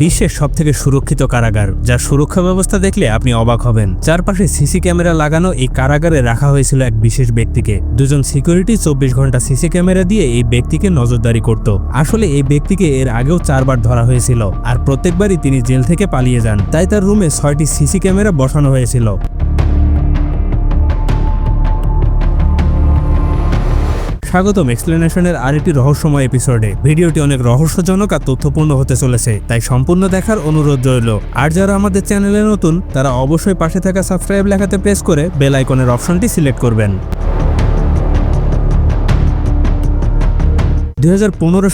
বিশ্বের সব থেকে সুরক্ষিত কারাগার, যার সুরক্ষা ব্যবস্থা দেখলে আপনি অবাক হবেন। চারপাশে সিসি ক্যামেরা লাগানো এই কারাগারে রাখা হয়েছিল এক বিশেষ ব্যক্তিকে। দুজন সিকিউরিটি চব্বিশ ঘণ্টা সিসি ক্যামেরা দিয়ে এই ব্যক্তিকে নজরদারি করত। আসলে এই ব্যক্তিকে এর আগেও চারবার ধরা হয়েছিল, আর প্রত্যেকবারই তিনি জেল থেকে পালিয়ে যান। তাই তার রুমে ছয়টি সিসি ক্যামেরা বসানো হয়েছিল। স্বাগতম এক্সপ্লেনেশনের আরেকটি রহস্যময় এপিসোডে ভিডিওটি অনেক রহস্যজনক আর তথ্যপূর্ণ হতে চলেছে, তাই সম্পূর্ণ দেখার অনুরোধ রইল। আর যারা আমাদের চ্যানেলে নতুন, তারা অবশ্যই পাশে থাকা সাবস্ক্রাইব লেখাতে প্রেস করে বেল আইকনের অপশনটি সিলেক্ট করবেন। দুই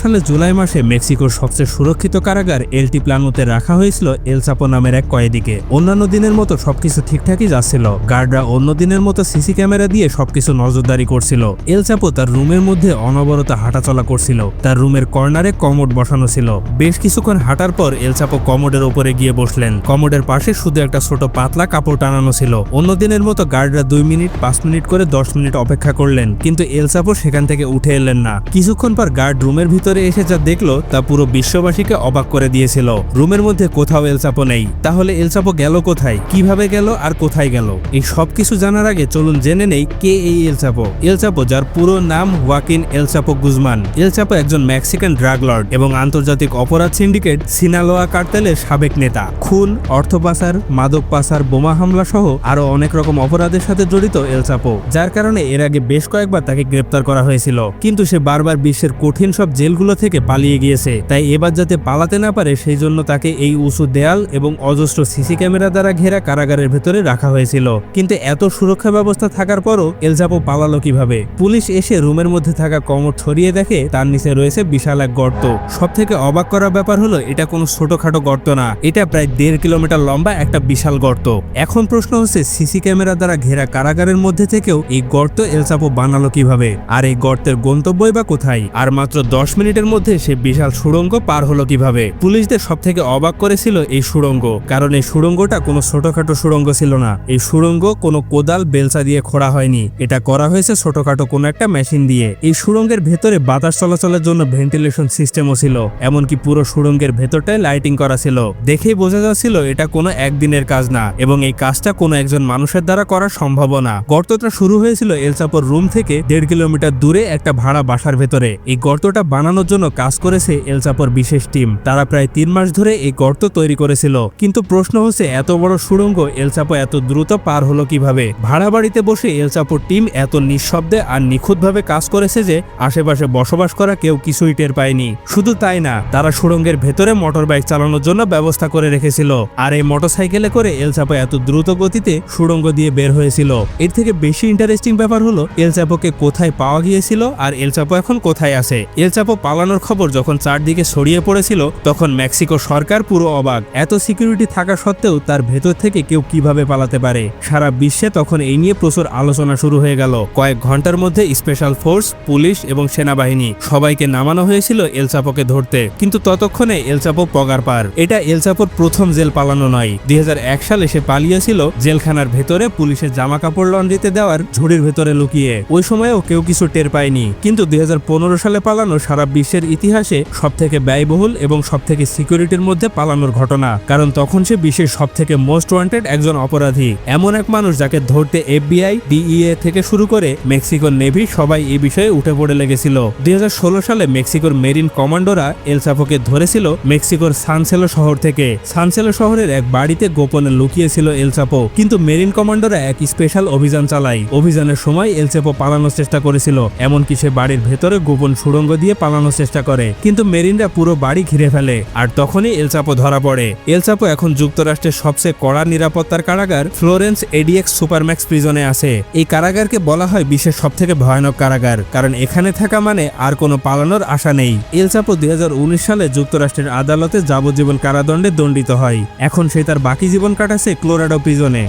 সালে জুলাই মাসে মেক্সিকোর সবচেয়ে সুরক্ষিত কারাগার এলটি প্লানোতে রাখা হয়েছিল এল চাপো নামের এক কয়েদিকে। অন্যান্য দিনের মতো সবকিছু ঠিকঠাকই যাচ্ছিল। গার্ডরা অন্য দিনের মতো সিসি ক্যামেরা দিয়ে সবকিছু নজরদারি করছিল। এল চাপো তার রুমের মধ্যে অনবরত হাঁটাচলা করছিল। তার রুমের কর্নারে কমোড বসানো ছিল। বেশ কিছুক্ষণ হাঁটার পর এল চাপো কমোডের উপরে গিয়ে বসলেন। কমোডের পাশে শুধু একটা ছোট পাতলা কাপড় টানানো ছিল। অন্য দিনের মতো গার্ডরা দুই মিনিট, পাঁচ মিনিট করে দশ মিনিট অপেক্ষা করলেন। কিন্তু এল চাপো সেখান থেকে উঠে এলেন না। কিছুক্ষণ পর গার্ড রুমের ভিতরে এসে যা দেখল তা পুরো বিশ্ববাসীকে অবাক করে দিয়েছিল। রুমের মধ্যে কোথাও এলচাপো নেই। তাহলে এলচাপো গেল কোথায়? কীভাবে গেল আর কোথায় গেল? এই সব কিছু জানার আগে চলুন জেনে নেই কে এই এলচাপো এলচাপো যার পুরো নাম ওয়াকিন এলচাপো গুজমান এলচাপো একজন মেক্সিকান ড্রাগ লর্ড এবং আন্তর্জাতিক অপরাধ সিন্ডিকেট সিনালোয়া কার্তেলের সাবেক নেতা। খুন অর্থ পাচার মাদক পাচার, বোমা হামলা সহ আরও অনেক রকম অপরাধের সাথে জড়িত এলচাপো যার কারণে এর আগে বেশ কয়েকবার তাকে গ্রেপ্তার করা হয়েছিল। কিন্তু সে বারবার বিশ্বের কঠিন সব জেলগুলো থেকে পালিয়ে গিয়েছে। তাই এবার যাতে পালাতে না পারে সেই জন্য তাকে এই উঁচু দেয়াল এবং অজস্র সিসি ক্যামেরা দ্বারা ঘেরা কারাগারের ভেতরে রাখা হয়েছিল। কিন্তু এত সুরক্ষা ব্যবস্থা থাকার পরও এলজাপো পালালো কীভাবে? পুলিশ এসে রুমের মধ্যে থাকা কমর ছড়িয়ে দেখে তার নিচে রয়েছে বিশাল এক গর্ত। সব থেকে অবাক করার ব্যাপার হলো, এটা কোনো ছোটখাটো গর্ত না। এটা প্রায় দেড় কিলোমিটার লম্বা একটা বিশাল গর্ত। এখন প্রশ্ন হচ্ছে, সিসি ক্যামেরা দ্বারা ঘেরা কারাগারের মধ্যে থেকেও এই গর্ত এলসাপো বানালো কীভাবে? আর এই গর্তের গন্তব্যই বা কোথায়? আর মাত্র দশ মিনিটের মধ্যে সে বিশাল সুড়ঙ্গ পার হলো কীভাবে? পুলিশদের সব থেকে অবাক করেছিল এই সুড়ঙ্গ, কারণ এই সুড়ঙ্গটা কোনো ছোটখাটো সুড়ঙ্গ ছিল না। এই সুড়ঙ্গ কোনো কোদাল, বেলচা দিয়ে খোঁড়া হয়নি। এটা করা হয়েছে ছোটখাটো কোনো একটা মেশিন দিয়ে। এই সুড়ঙ্গের ভেতরে বাতাস চলাচলের জন্য ভেন্টিলেশন সিস্টেমও ছিল, এমনকি পুরো সুড়ঙ্গের ভেতরটায় লাইটিং করা ছিল। দেখেই বোঝা যাচ্ছিল এটা কোনো একদিনের কাজ না, এবং এই কাজটা কোনো একজন মানুষের দ্বারা করা সম্ভব না। গর্তটা শুরু হয়েছিল এলসাপোর রুম থেকে দেড় কিলোমিটার দূরে একটা ভাড়া বাসার ভেতরে। এই গর্তটা বানানোর জন্য কাজ করেছে এলচাপোর বিশেষ টিম। তারা প্রায় তিন মাস ধরে এই গর্ত তৈরি করেছিল। কিন্তু প্রশ্ন হচ্ছে, এত বড় সুড়ঙ্গ এলচাপো এত দ্রুত পার হলো কীভাবে? ভাড়া বাড়িতে বসে এলচাপোর টিম এত নিঃশব্দে আর নিখুঁতভাবে কাজ করেছে যে আশেপাশে বসবাস করা কেউ কিছুই টের পায়নি। শুধু তাই না, তারা সুড়ঙ্গের ভেতরে মোটর বাইক চালানোর জন্য ব্যবস্থা করে রেখেছিল। আর এই মোটরসাইকেলে করে এলচাপো এত দ্রুত গতিতে সুড়ঙ্গ দিয়ে বের হয়েছিল। এর থেকে বেশি ইন্টারেস্টিং ব্যাপার হলো এলচাপোকে কোথায় পাওয়া গিয়েছিল আর এলচাপো এখন কোথায় আছে? এলচাপো পালানোর খবর যখন চারদিকে ছড়িয়ে পড়েছিল, তখন মেক্সিকো সরকার পুরো অবাক। এত সিকিউরিটি থাকা সত্ত্বেও তার ভেতর থেকে কেউ কীভাবে পালাতে পারে? সারা বিশ্বে তখন এই নিয়ে প্রচুর আলোচনা শুরু হয়ে গেল। কয়েক ঘণ্টার মধ্যে স্পেশাল ফোর্স, পুলিশ এবং সেনাবাহিনী সবাইকে নামানো হয়েছিল এলচাপোকে ধরতে। কিন্তু ততক্ষণে এলচাপো পগার পার। এটা এলচাপোর প্রথম জেল পালানো নয়। দুই সালে সে পালিয়েছিল জেলখানার ভেতরে পুলিশের জামা কাপড় লন্ড্রিতে দেওয়ার ঝুড়ির ভেতরে লুকিয়ে। ওই সময়েও কেউ কিছু টের পায়নি। কিন্তু দুই হাজার পনেরো সালে পালানো সারা বিশ্বের ইতিহাসে সব থেকে ব্যয়বহুল এবং সব থেকে সিকিউরিটির মধ্যে পালানোর ঘটনা। কারণ তখন সে বিশ্বের সব থেকে মোস্ট ওয়ান্টেড একজন অপরাধী। এমন এক মানুষ যাকে ধরতে এফবিআই, ডিইএ থেকে শুরু করে মেক্সিকোর নেভি সবাই এই বিষয়ে উঠে পড়ে লেগেছিল। দু হাজার ষোলো সালে মেক্সিকোর মেরিন কমান্ডোরা এলসাফোকে ধরেছিল মেক্সিকোর সানসেলো শহর থেকে। সানসেলো শহরের এক বাড়িতে গোপনে লুকিয়েছিল এলসাপো কিন্তু মেরিন কমান্ডোরা এক স্পেশাল অভিযান চালায়। অভিযানের সময় এলসাপো পালানোর চেষ্টা করেছিল। এমনকি সে বাড়ির ভেতরে গোপন সুড়ঙ্গ দিয়ে পালানোর চেষ্টা করে, কিন্তু মেরিনরা পুরো বাড়ি ঘিরে ফেলে, আর তখনই এলচাপো ধরা পড়ে। এলচাপো এখন যুক্তরাষ্ট্রের সবচেয়ে কড়া নিরাপত্তার কারাগার ফ্লোরেন্স এডিএক্স সুপারম্যাক্স প্রিজনে আছে। এই কারাগারকে বলা হয় বিশ্বের সব থেকে ভয়ানক কারাগার, কারণ এখানে থাকা মানে আর কোনো পালানোর আশা নেই। এলচাপো দুই সালে যুক্তরাষ্ট্রের আদালতে যাবজ্জীবন কারাদণ্ডে দণ্ডিত হয়। এখন সে তার বাকি জীবন কাটাচ্ছে ক্লোরাডো প্রিজনে।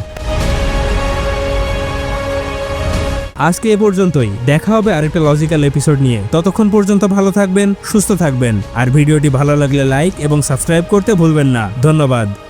আজকে এ পর্যন্তই। দেখা হবে আরেকটা লজিক্যাল এপিসোড নিয়ে। ততক্ষণ পর্যন্ত ভালো থাকবেন, সুস্থ থাকবেন। আর ভিডিওটি ভালো লাগলে লাইক এবং সাবস্ক্রাইব করতে ভুলবেন না। ধন্যবাদ।